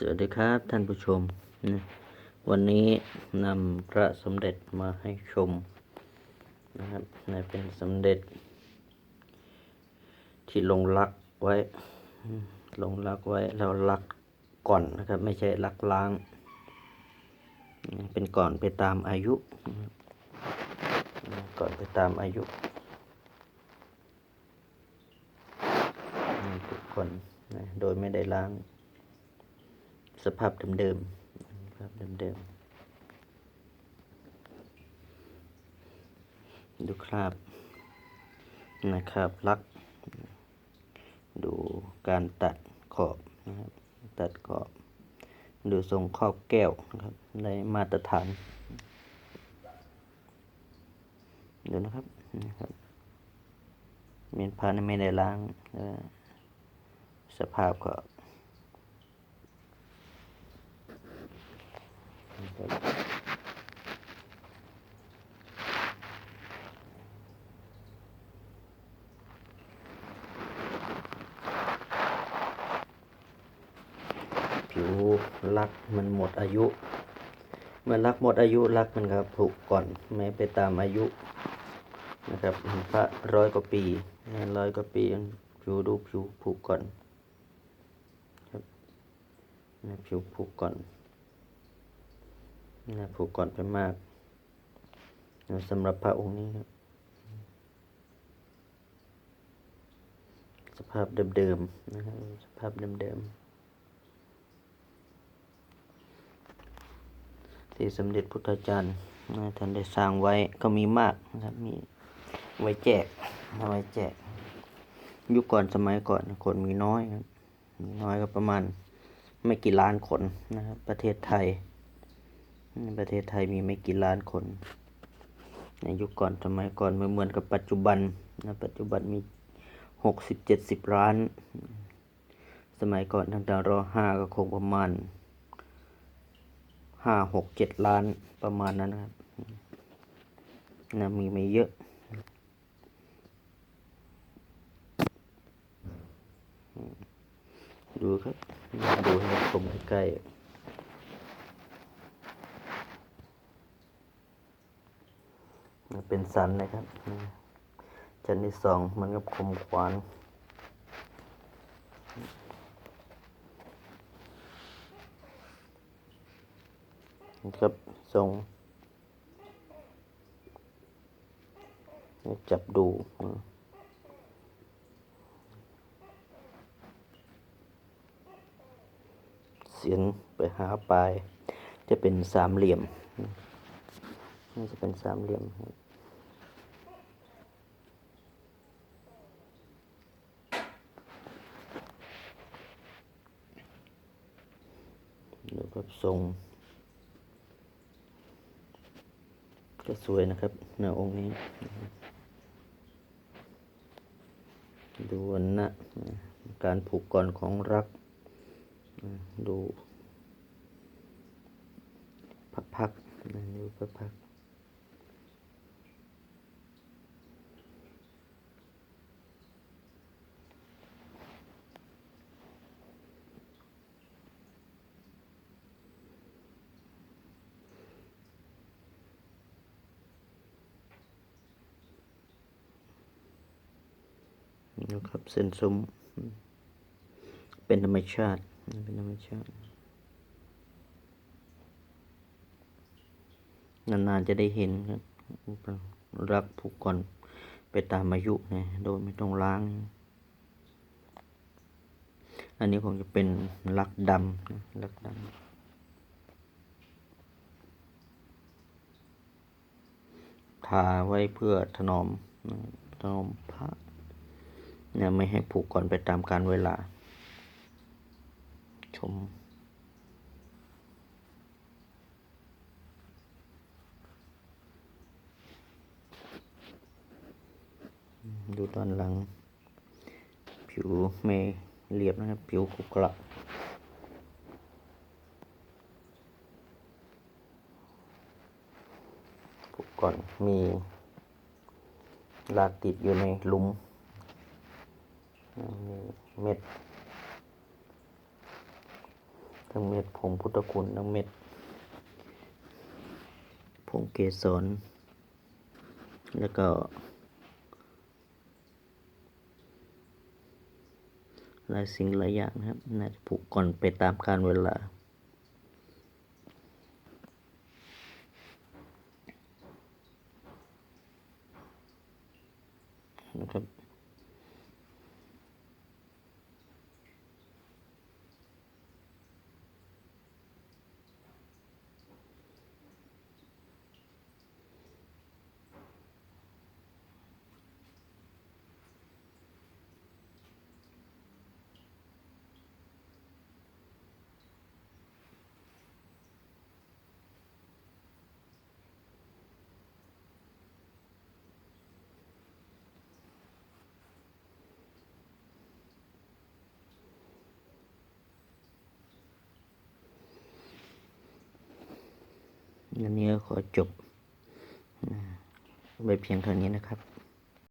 สวัสดีครับท่านผู้ชมนะวันนี้นำพระสมเด็จมาให้ชมนะครับนะเป็นสมเด็จ ที่ลงรักไว้ ลงรักไว้แล้วรักก่อนนะครับ ไม่ใช่รักล้าง เป็นก่อนไปตามอายุ ก่อนไปตามอายุทุกคนโดยไม่ได้ล้าง สภาพเดิมๆสภาพเดิมๆดูคราบนะครับลัก ดูการตัดขอบนะครับตัดขอบ ดูทรงขอบแก้วนะครับในมาตรฐานดูนะครับนะครับเมียนพานไม่ได้ล้างสภาพก็ ผิวลักมันหมดอายุ เมื่อลักหมดอายุลักมันก็ผุก่อนไม่ไปตามอายุนะครับพระร้อยกว่าปีร้อยกว่าปีผิวดูผิวผุก่อนครับนะผิวผุก่อน นะผุก่อนไปมากนะสำหรับพระองค์นี้ครับ สภาพเดิมๆนะครับ สภาพเดิมๆที่สมเด็จพุทธาจารย์นะท่านได้สร้างไว้ก็มีมากนะครับ มีไว้แจกเอาไว้แจก ยุคก่อนสมัยก่อนคนมีน้อยครับ มีน้อยก็ประมาณไม่กี่ล้านคนนะครับ ประเทศไทย ประเทศไทยมีไม่กี่ล้านคน ในยุคก่อนสมัยก่อนไม่เหมือนกับปัจจุบันนะปัจจุบันมีหกสิบเจ็ดสิบล้าน สมัยก่อนทางดาวรอห้าก็คงประมาณห้าหกเจ็ดล้านประมาณนั้นนะครับนะมีไม่เยอะดูครับ ดูให้ชมใกล้ๆนะ เป็นสันนะครับชั้นที่สองมันกับคมขวานนะครับทรงจับดูเสียนไปหาปลาย จะเป็นสามเหลี่ยมนี่จะเป็นสามเหลี่ยมครับ ทรงก็สวยนะครับเนื้อองค์นี้ ดูนนะการผูกก่อนของรัก ดูพักๆนะดูพักๆ นะครับ เส้นซุ้ม เป็นธรรมชาติ เป็นธรรมชาติ นานๆจะได้เห็นครับ รักผูกก่อนไปตามอายุนะโดยไม่ต้องล้าง อันนี้คงจะเป็นลักดำนะลักดำทาไว้เพื่อถนอมถนอมพระ เนี่ยไม่ให้ผูกก่อนไปตามการเวลา ชม ดูตอนหลัง ผิวไม่เรียบนะครับ ผิวขรุขระผูกก่อนมีลากติดอยู่ในหลุมมี เม็ด ทั้งเม็ดผงพุทธคุณทั้งเม็ดผงเกสร แล้วก็ หลายสิ่งหลายอย่างนะครับ น่าจะผูกก่อนไปตามการเวลานะครับ วันนี้ก็ขอจบไว้เพียงเท่านี้นะครับ